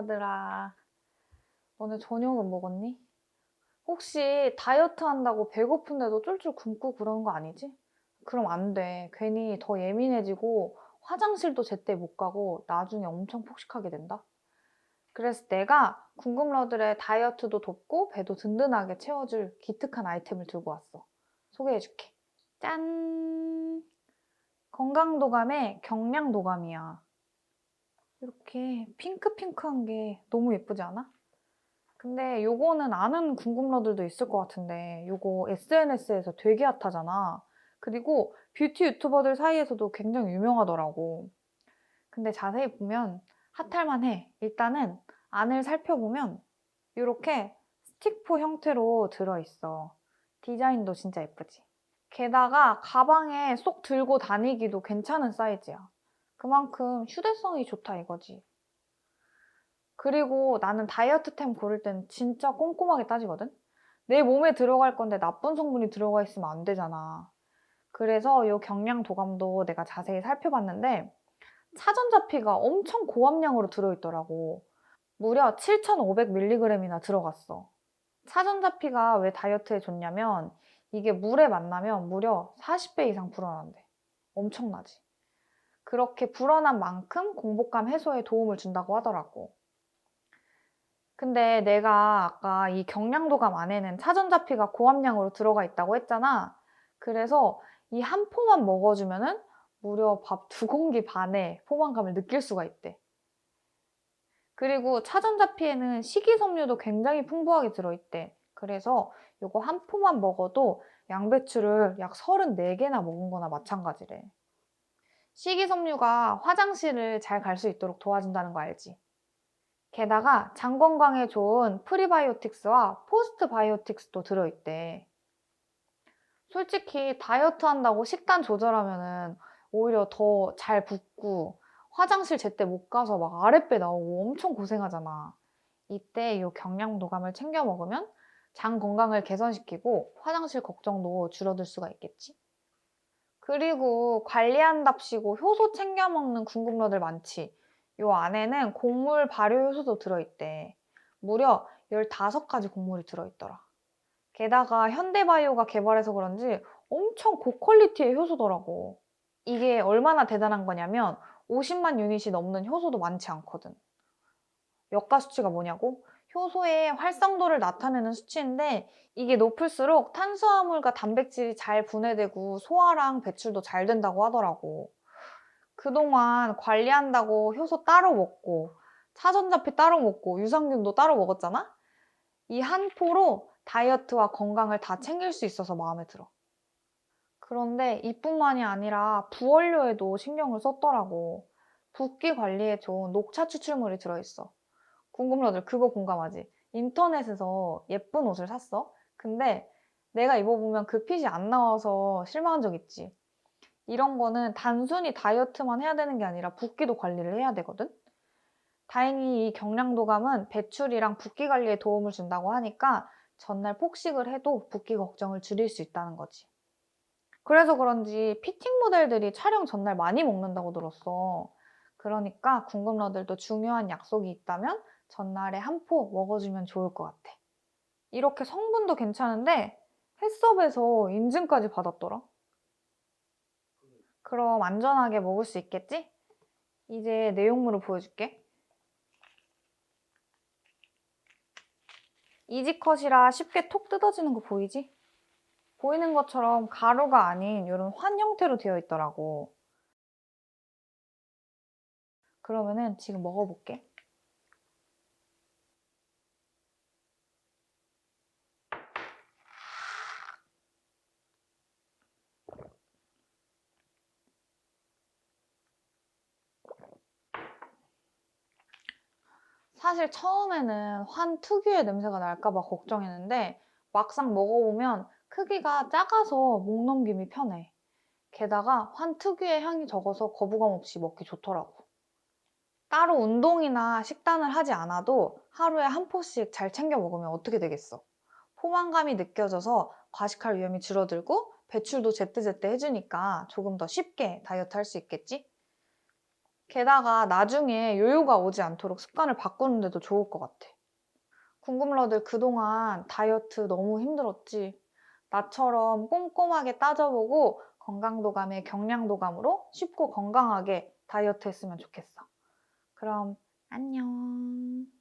아들아, 오늘 저녁은 먹었니? 혹시 다이어트 한다고 배고픈데도 쫄쫄 굶고 그러는 거 아니지? 그럼 안 돼. 괜히 더 예민해지고 화장실도 제때 못 가고 나중에 엄청 폭식하게 된다. 그래서 내가 궁금러들의 다이어트도 돕고 배도 든든하게 채워줄 기특한 아이템을 들고 왔어. 소개해줄게. 짠! 건강도감의 경량도감이야. 이렇게 핑크핑크한 게 너무 예쁘지 않아? 근데 요거는 아는 궁금러들도 있을 것 같은데 요거 SNS에서 되게 핫하잖아. 그리고 뷰티 유튜버들 사이에서도 굉장히 유명하더라고. 근데 자세히 보면 핫할만 해. 일단은 안을 살펴보면 이렇게 스틱포 형태로 들어있어. 디자인도 진짜 예쁘지. 게다가 가방에 쏙 들고 다니기도 괜찮은 사이즈야. 그만큼 휴대성이 좋다 이거지. 그리고 나는 다이어트템 고를 땐 진짜 꼼꼼하게 따지거든? 내 몸에 들어갈 건데 나쁜 성분이 들어가 있으면 안 되잖아. 그래서 이 경량 도감도 내가 자세히 살펴봤는데 차전자피가 엄청 고함량으로 들어있더라고. 무려 7,500mg이나 들어갔어. 차전자피가 왜 다이어트에 좋냐면 이게 물에 만나면 무려 40배 이상 불어난대. 엄청나지. 그렇게 불어난 만큼 공복감 해소에 도움을 준다고 하더라고. 근데 내가 아까 이 경량도감 안에는 차전자피가 고함량으로 들어가 있다고 했잖아. 그래서 이 한 포만 먹어주면은 무려 밥 두 공기 반의 포만감을 느낄 수가 있대. 그리고 차전자피에는 식이섬유도 굉장히 풍부하게 들어있대. 그래서 이거 한 포만 먹어도 양배추를 약 34개나 먹은 거나 마찬가지래. 식이섬유가 화장실을 잘 갈 수 있도록 도와준다는 거 알지? 게다가 장 건강에 좋은 프리바이오틱스와 포스트바이오틱스도 들어있대. 솔직히 다이어트 한다고 식단 조절하면은 오히려 더 잘 붓고 화장실 제때 못 가서 막 아랫배 나오고 엄청 고생하잖아. 이때 이 경량도감을 챙겨 먹으면 장 건강을 개선시키고 화장실 걱정도 줄어들 수가 있겠지. 그리고 관리한답시고 효소 챙겨 먹는 궁금러들 많지. 요 안에는 곡물 발효 효소도 들어있대. 무려 15가지 곡물이 들어있더라. 게다가 현대바이오가 개발해서 그런지 엄청 고퀄리티의 효소더라고. 이게 얼마나 대단한 거냐면 50만 유닛이 넘는 효소도 많지 않거든. 역가 수치가 뭐냐고? 효소의 활성도를 나타내는 수치인데 이게 높을수록 탄수화물과 단백질이 잘 분해되고 소화랑 배출도 잘 된다고 하더라고. 그동안 관리한다고 효소 따로 먹고 차전자피 따로 먹고 유산균도 따로 먹었잖아? 이 한 포로 다이어트와 건강을 다 챙길 수 있어서 마음에 들어. 그런데 이뿐만이 아니라 부원료에도 신경을 썼더라고. 붓기 관리에 좋은 녹차 추출물이 들어있어. 궁금러들 그거 공감하지? 인터넷에서 예쁜 옷을 샀어. 근데 내가 입어보면 그 핏이 안 나와서 실망한 적 있지. 이런 거는 단순히 다이어트만 해야 되는 게 아니라 붓기도 관리를 해야 되거든. 다행히 이 경량도감은 배출이랑 붓기 관리에 도움을 준다고 하니까 전날 폭식을 해도 붓기 걱정을 줄일 수 있다는 거지. 그래서 그런지 피팅 모델들이 촬영 전날 많이 먹는다고 들었어. 그러니까 궁금러들도 중요한 약속이 있다면 전날에 한 포 먹어주면 좋을 것 같아. 이렇게 성분도 괜찮은데 햇섭에서 인증까지 받았더라. 그럼 안전하게 먹을 수 있겠지? 이제 내용물을 보여줄게. 이지컷이라 쉽게 톡 뜯어지는 거 보이지? 보이는 것처럼 가루가 아닌 이런 환 형태로 되어 있더라고. 그러면은 지금 먹어볼게. 사실 처음에는 환 특유의 냄새가 날까봐 걱정했는데 막상 먹어보면 크기가 작아서 목 넘김이 편해. 게다가 환 특유의 향이 적어서 거부감 없이 먹기 좋더라고. 따로 운동이나 식단을 하지 않아도 하루에 한 포씩 잘 챙겨 먹으면 어떻게 되겠어? 포만감이 느껴져서 과식할 위험이 줄어들고 배출도 제때제때 해주니까 조금 더 쉽게 다이어트 할 수 있겠지? 게다가 나중에 요요가 오지 않도록 습관을 바꾸는데도 좋을 것 같아. 궁금러들 그동안 다이어트 너무 힘들었지? 나처럼 꼼꼼하게 따져보고 건강도감의 경량도감으로 쉽고 건강하게 다이어트 했으면 좋겠어. 그럼 안녕.